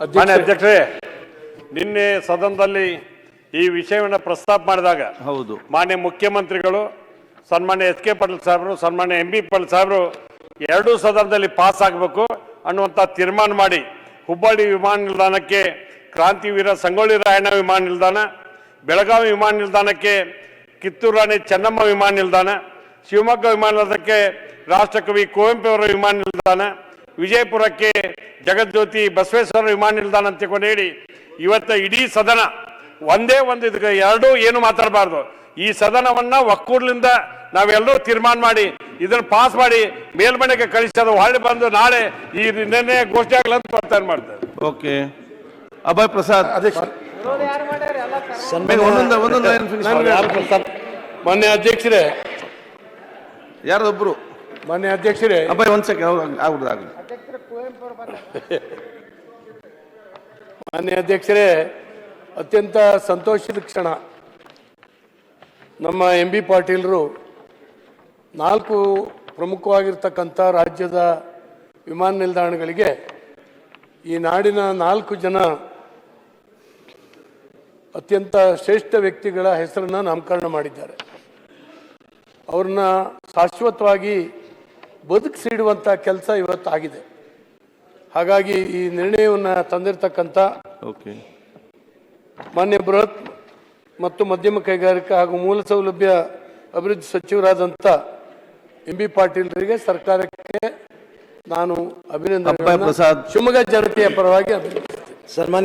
ಮಾನ್ಯ ಅಧ್ಯಕ್ಷರೇ ನಿನ್ನೆ ಸದನದಲ್ಲಿ ಈ ವಿಷಯವನ್ನು ಪ್ರಸ್ತಾಪ ಮಾಡಿದಾಗ ಹೌದು. ಮಾನ್ಯ ಮುಖ್ಯಮಂತ್ರಿಗಳು ಸನ್ಮಾನ್ಯ ಎಸ್ ಕೆ ಪಾಟೀಲ್ ಸಾಹೇಬರು ಸನ್ಮಾನ್ಯ ಎಂ ಬಿ ಪಾಟೀಲ್ ಸಾಹೇಬರು ಎರಡೂ ಸದನದಲ್ಲಿ ಪಾಸ್ ಆಗಬೇಕು ಅನ್ನುವಂಥ ತೀರ್ಮಾನ ಮಾಡಿ ಹುಬ್ಬಳ್ಳಿ ವಿಮಾನ ನಿಲ್ದಾಣಕ್ಕೆ ಕ್ರಾಂತಿವೀರ ಸಂಗೊಳ್ಳಿ ರಾಯಣ್ಣ ವಿಮಾನ ನಿಲ್ದಾಣ ಬೆಳಗಾವಿ ವಿಮಾನ ನಿಲ್ದಾಣಕ್ಕೆ ಕಿತ್ತೂರು ರಾಣಿ ಚೆನ್ನಮ್ಮ ವಿಮಾನ ನಿಲ್ದಾಣ ಶಿವಮೊಗ್ಗ ವಿಮಾನ ನಿಲ್ದಾಣಕ್ಕೆ ರಾಷ್ಟ್ರಕವಿ ಕುವೆಂಪು ಅವರ ವಿಮಾನ ನಿಲ್ದಾಣ ವಿಜಯಪುರಕ್ಕೆ ಜಗಜ್ಯೋತಿ ಬಸವೇಶ್ವರ ವಿಮಾನ ನಿಲ್ದಾಣ ಅಂತ ಹೇಳಿ ಇವತ್ತು ಇಡೀ ಸದನ ಒಂದೇ ಒಂದು ಇದಕ್ಕೆ ಎರಡೂ ಏನು ಮಾತಾಡಬಾರ್ದು. ಈ ಸದನವನ್ನ ಒಕ್ಕೂರ್ಲಿಂದ ನಾವೆಲ್ಲರೂ ತೀರ್ಮಾನ ಮಾಡಿ ಇದನ್ನು ಪಾಸ್ ಮಾಡಿ ಮೇಲ್ಮನೆಗೆ ಕಳಿಸೋದು ಹೊಳ್ಳಿ ಬಂದು ನಾಳೆ ಈ ನಿನ್ನೆ ಘೋಷಣೆ ಆಗಲ್ಲ ಅಂತ ಒತ್ತಾಯ ಮಾಡ್ತಾರೆ. ಓಕೆ. ಅಭಯ್ ಪ್ರಸಾದ್. ಅಧ್ಯಕ್ಷ. ಒಂದೊಂದು ಒಂದೊಂದು ಲೈನ್ ಫಿನಿಶ್ ಮಾಡಿ. ಮಾನ್ಯ ಅಧ್ಯಕ್ಷರೇ. ಯಾರೊಬ್ರು ಮಾನ್ಯ ಅಧ್ಯಕ್ಷರೇ. ಅಭಯ್ ಒಂದ್ ಸೆಕೆಂಡ್ ಆಗ್ಬಿಡುದು ಆಗ್ಲಿ ಮಾನ್ಯ ಅಧ್ಯಕ್ಷರೇ ಅತ್ಯಂತ ಸಂತೋಷದ ಕ್ಷಣ. ನಮ್ಮ ಎಂ ಬಿ ಪಾಟೀಲರು ನಾಲ್ಕು ಪ್ರಮುಖವಾಗಿರ್ತಕ್ಕಂಥ ರಾಜ್ಯದ ವಿಮಾನ ನಿಲ್ದಾಣಗಳಿಗೆ ಈ ನಾಡಿನ ನಾಲ್ಕು ಜನ ಅತ್ಯಂತ ಶ್ರೇಷ್ಠ ವ್ಯಕ್ತಿಗಳ ಹೆಸರನ್ನು ನಾಮಕರಣ ಮಾಡಿದ್ದಾರೆ. ಅವ್ರನ್ನ ಶಾಶ್ವತವಾಗಿ ಬದುಕಿಸಿಡುವಂಥ ಕೆಲಸ ಇವತ್ತು ಆಗಿದೆ. ಹಾಗಾಗಿ ಈ ನಿರ್ಣಯವನ್ನು ತಂದಿರತಕ್ಕಂಥ ಓಕೆ. ಮಾನ್ಯ ಬೃಹತ್ ಮತ್ತು ಮಧ್ಯಮ ಕೈಗಾರಿಕಾ ಹಾಗೂ ಮೂಲ ಸೌಲಭ್ಯ ಅಭಿವೃದ್ಧಿ ಸಚಿವರಾದಂಥ ಎಂ ಬಿ ಪಾಟೀಲ್ರಿಗೆ ಸರ್ಕಾರಕ್ಕೆ ನಾನು ಅಭಿನಂದನೆ ಪ್ರಸಾದ್. ಶಿವಮೊಗ್ಗ ಜನತೆಯ ಪರವಾಗಿ ಅಭಿನಂದಿಸುತ್ತೇನೆ. ಸನ್ಮಾನ್ಯ